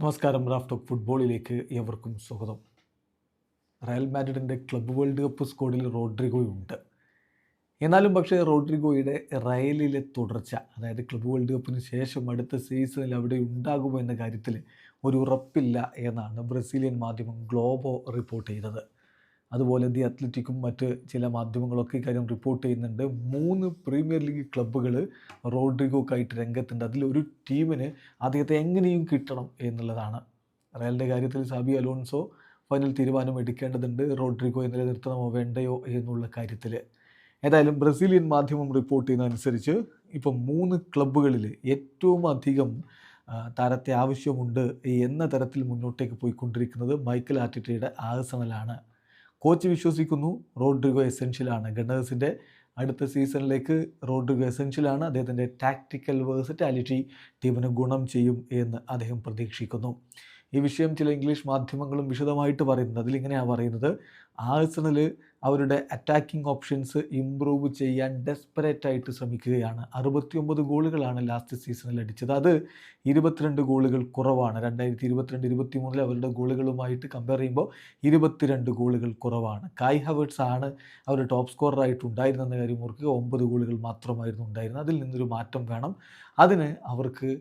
നമസ്കാരം Raf talk ഫുട്ബോളിലേക്ക് എവർക്കും സ്വാഗതം. റയൽ മാഡ്രിഡിന്റെ ക്ലബ്ബ് വേൾഡ് കപ്പ് സ്ക്വാഡിൽ റോഡ്രിഗോയുണ്ട്. എന്നാലും പക്ഷേ റോഡ്രിഗോയുടെ റയലിലെ തുടർച്ച അതായത് ക്ലബ്ബ് വേൾഡ് കപ്പിന് ശേഷം അടുത്ത സീസണിൽ അവിടെ ഉണ്ടാകുമോ എന്ന കാര്യത്തിൽ ഒരു ഉറപ്പില്ല എന്നാണ് ബ്രസീലിയൻ മാധ്യമം ഗ്ലോബോ റിപ്പോർട്ട് ചെയ്തത്. അതുപോലെ ദി അത്ലറ്റിക്കും മറ്റ് ചില മാധ്യമങ്ങളൊക്കെ ഇക്കാര്യം റിപ്പോർട്ട് ചെയ്യുന്നുണ്ട്. മൂന്ന് പ്രീമിയർ ലീഗ് ക്ലബ്ബുകൾ റോഡ്രിഗോക്കായിട്ട് രംഗത്തുണ്ട്. അതിലൊരു ടീമിന് അദ്ദേഹത്തെ എങ്ങനെയും കിട്ടണം എന്നുള്ളതാണ്. റയലിന്റെ കാര്യത്തിൽ സാബി അലോൺസോ ഫൈനൽ തീരുമാനം എടുക്കേണ്ടതുണ്ട്. റോഡ്രിഗോയെ നിലനിർത്തണമോ വേണ്ടയോ എന്നുള്ള കാര്യത്തിൽ ഏതായാലും ബ്രസീലിയൻ മാധ്യമം റിപ്പോർട്ട് ചെയ്യുന്നതനുസരിച്ച് ഇപ്പം മൂന്ന് ക്ലബ്ബുകളിൽ ഏറ്റവും അധികം താരത്തെ ആവശ്യമുണ്ട് എന്ന തരത്തിൽ മുന്നോട്ടേക്ക് പോയിക്കൊണ്ടിരിക്കുന്നത് മൈക്കൽ ആറ്റിറ്റയുടെ ആസണലാണ് കോച്ച് വിശ്വസിക്കുന്നു. റോഡ്രിഗോ എസെൻഷ്യലാണ്. ഗണ്ണേഴ്സിന്റെ അടുത്ത സീസണിലേക്ക് റോഡ്രിഗോ എസെൻഷ്യലാണ്. അദ്ദേഹത്തിന്റെ ടാക്ടിക്കൽ വേഴ്സറ്റാലിറ്റി ടീമിന് ഗുണം ചെയ്യും എന്ന് അദ്ദേഹം പ്രതീക്ഷിക്കുന്നു. ഈ വിഷയം ചില ഇംഗ്ലീഷ് മാധ്യമങ്ങളും വിശദമായിട്ട് പറയുന്നത് അതിലിങ്ങനെയാണ് പറയുന്നത്. ആഴ്സണൽ അവരുടെ അറ്റാക്കിംഗ് ഓപ്ഷൻസ് ഇമ്പ്രൂവ് ചെയ്യാൻ ഡെസ്പറേറ്റ് ആയിട്ട് ശ്രമിക്കുകയാണ്. അറുപത്തിയൊമ്പത് ഗോളുകളാണ് ലാസ്റ്റ് സീസണിൽ അടിച്ചത്. അത് ഇരുപത്തിരണ്ട് ഗോളുകൾ കുറവാണ്. രണ്ടായിരത്തി ഇരുപത്തിരണ്ട് ഇരുപത്തി മൂന്നിൽ അവരുടെ ഗോളുകളുമായിട്ട് കമ്പയർ ചെയ്യുമ്പോൾ ഇരുപത്തിരണ്ട് ഗോളുകൾ കുറവാണ്. കായ് ഹവേർട്സ് ആണ് അവർ ടോപ്പ് സ്കോററായിട്ട് ഉണ്ടായിരുന്നെന്ന കാര്യം ഓർക്കുക. ഒമ്പത് ഗോളുകൾ മാത്രമായിരുന്നു ഉണ്ടായിരുന്നത്. അതിൽ നിന്നൊരു മാറ്റം വേണം. അതിന് അവർക്ക്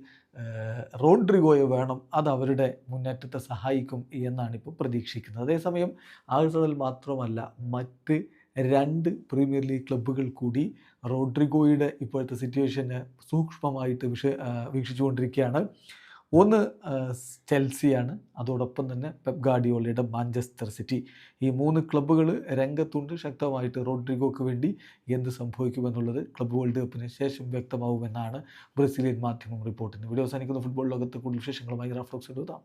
റോഡ്രിഗോയെ വേണം. അത് അവരുടെ മുന്നേറ്റത്തെ സഹായിക്കും എന്നാണ് ഇപ്പോൾ പ്രതീക്ഷിക്കുന്നത്. അതേസമയം ആഴ്സണൽ മാത്രമല്ല മറ്റ് രണ്ട് പ്രീമിയർ ലീഗ് ക്ലബ്ബുകൾ കൂടി റോഡ്രിഗോയുടെ ഇപ്പോഴത്തെ സിറ്റുവേഷനെ സൂക്ഷ്മമായിട്ട് വിഷ വീക്ഷിച്ചുകൊണ്ടിരിക്കുകയാണ്. ഒന്ന് ചെൽസിയാണ്. അതോടൊപ്പം തന്നെ പെപ് ഗാർഡിയോളയുടെ മാഞ്ചസ്റ്റർ സിറ്റി. ഈ മൂന്ന് ക്ലബ്ബുകൾ രംഗത്തുണ്ട്. ശക്തമായിട്ട് റോഡ്രിഗോക്ക് വേണ്ടി എന്ത് സംഭവിക്കുമെന്നുള്ളത് ക്ലബ്ബ് വേൾഡ് കപ്പിന് ശേഷം വ്യക്തമാവുമെന്നാണ് ബ്രസീലിയൻ മാധ്യമം റിപ്പോർട്ടിന്. വീഡിയോ അവസാനിക്കുന്ന. ഫുട്ബോൾ ലോകത്ത് കൂടുതൽ വിശേഷങ്ങളുമായി റാഫ്ലോക്സ് എഴുതാം